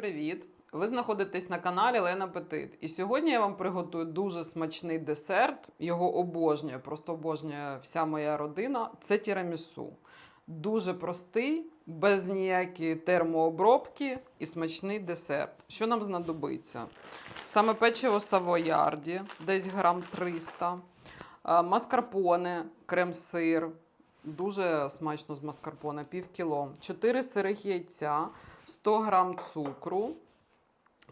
привіт! Ви знаходитесь на каналі Лена Петит. І сьогодні я вам приготую дуже смачний десерт. Його обожнює, просто обожнює вся моя родина. Це тірамісу. Дуже простий, без ніякої термообробки і смачний десерт. Що нам знадобиться? Саме печиво савоярді, десь грам 300, а, маскарпоне, крем-сир, дуже смачно з маскарпоне, пів кіло, 4 сирих яйця, 100 грам цукру.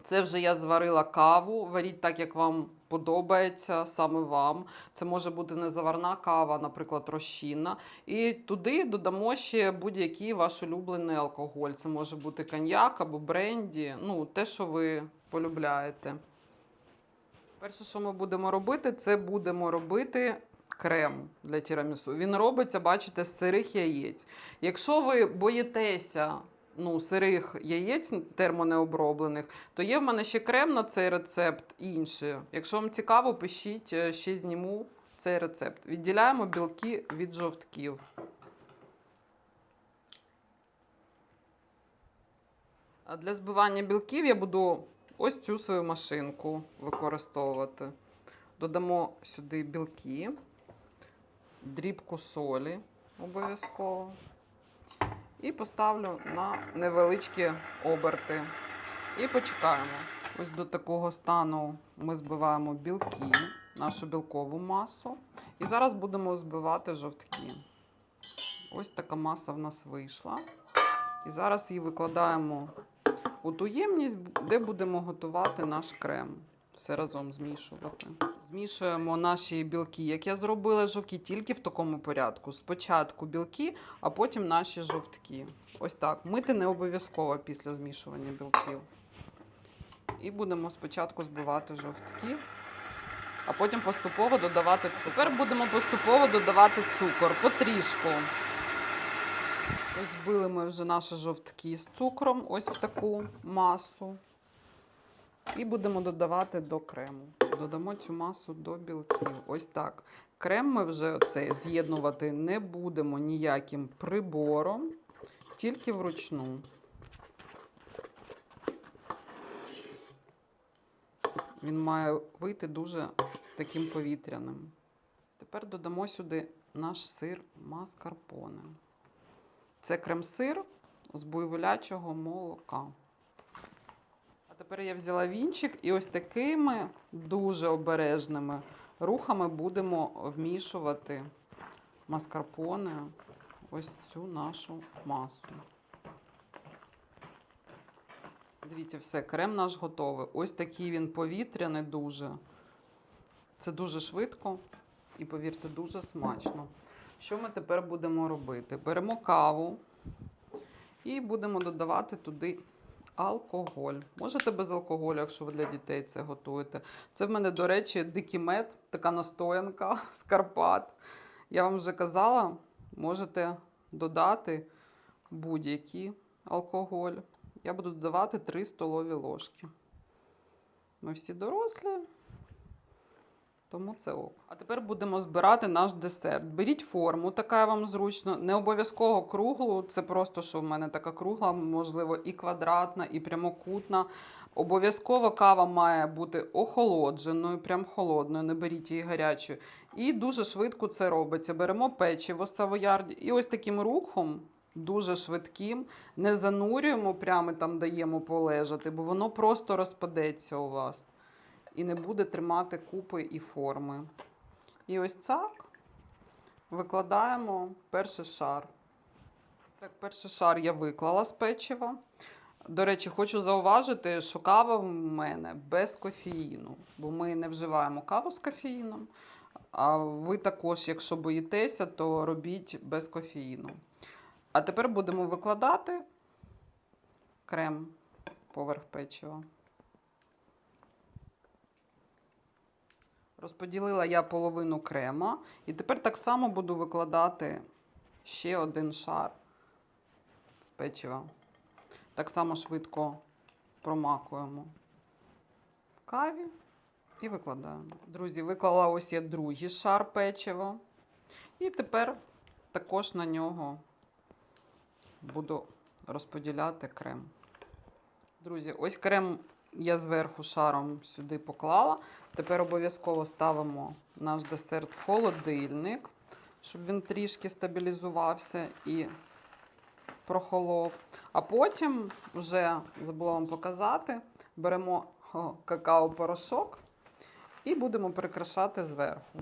Це вже я зварила каву. Варіть так, як вам подобається, саме вам. Це може бути не заварна кава, наприклад, розчинна. І туди додамо ще будь-який ваш улюблений алкоголь. Це може бути коньяк або бренді, ну, те, що ви полюбляєте. Перше, що ми будемо робити, це будемо робити крем для тірамісу. Він робиться, бачите, з сирих яєць. Якщо ви боїтеся ну, сирих яєць термонеоброблених, то є в мене ще крем на цей рецепт інший. Якщо вам цікаво, пишіть, е, ще зніму цей рецепт. Відділяємо білки від жовтків. А для збивання білків я буду ось цю свою машинку використовувати. Додамо сюди білки, дрібку солі обов'язково. І поставлю на невеличкі оберти. І почекаємо. Ось до такого стану ми збиваємо білки, нашу білкову масу. І зараз будемо збивати жовтки. Ось така маса в нас вийшла. І зараз її викладаємо у ту ємність, де будемо готувати наш крем. Все разом змішувати. Змішуємо наші білки, як я зробила жовтки, тільки в такому порядку. Спочатку білки, а потім наші жовтки. Ось так. Мити не обов'язково після змішування білків. І будемо спочатку збивати жовтки, а потім поступово додавати цукор. Тепер будемо поступово додавати цукор потрішку. Ось збили ми вже наші жовтки з цукром, ось в таку масу. І будемо додавати до крему. Додамо цю масу до білків. Ось так. Крем ми вже оцей з'єднувати не будемо ніяким прибором, тільки вручну. Він має вийти дуже таким повітряним. Тепер додамо сюди наш сир маскарпоне. Це крем-сир з буйволячого молока. Тепер я взяла вінчик і ось такими дуже обережними рухами будемо вмішувати маскарпоне ось цю нашу масу. Дивіться, все, крем наш готовий. Ось такий він повітряний дуже. Це дуже швидко і, повірте, дуже смачно. Що ми тепер будемо робити? Беремо каву і будемо додавати туди алкоголь. Можете без алкоголю, якщо ви для дітей це готуєте. Це в мене, до речі, дикий мед, така настоянка з Карпат. Я вам вже казала, можете додати будь-який алкоголь. Я буду додавати 3 столові ложки. Ми всі дорослі, тому це ок. А тепер будемо збирати наш десерт. Беріть форму, така вам зручно. Не обов'язково круглу, це просто, що в мене така кругла, можливо, і квадратна, і прямокутна. Обов'язково кава має бути охолодженою, прям холодною, не беріть її гарячою. І дуже швидко це робиться. Беремо печиво савоярді і ось таким рухом. Дуже швидким, не занурюємо, прямо там даємо полежати, бо воно просто розпадеться у вас і не буде тримати купи і форми. І ось так викладаємо перший шар. Так, перший шар я виклала з печива. До речі, хочу зауважити, що кава в мене без кофеїну, бо ми не вживаємо каву з кофеїном. А ви також, якщо боїтеся, то робіть без кофеїну. А тепер будемо викладати крем поверх печива. Розподілила я половину крема. І тепер так само буду викладати ще один шар з печива. Так само швидко промакуємо в каві і викладаємо. Друзі, виклала ось я другий шар печива. І тепер також на нього буду розподіляти крем. Друзі, ось крем я зверху шаром сюди поклала. Тепер обов'язково ставимо наш десерт в холодильник, щоб він трішки стабілізувався і прохолов. А потім вже забула вам показати, беремо какао-порошок і будемо прикрашати зверху.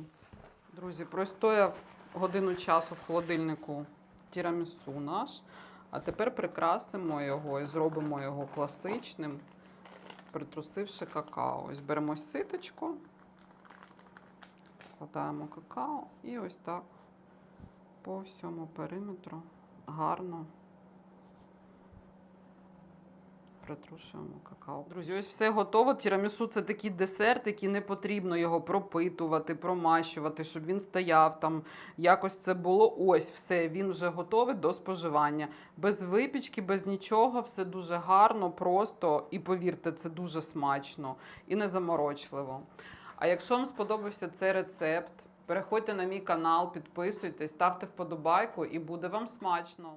Друзі, простояв годину часу в холодильнику тірамісу наш. А тепер прикрасимо його і зробимо його класичним, притрусивши какао. Ось беремо ситочку, вкладаємо какао і ось так по всьому периметру гарно притрушуємо какао. Друзі, ось все готово. Тірамісу це такий десерт, який не потрібно його пропитувати, промащувати, щоб він стояв там. Якось це було. Ось все, він вже готовий до споживання. Без випічки, без нічого, все дуже гарно, просто і повірте, це дуже смачно і незаморочливо. А якщо вам сподобався цей рецепт, переходьте на мій канал, підписуйтесь, ставте вподобайку і буде вам смачно.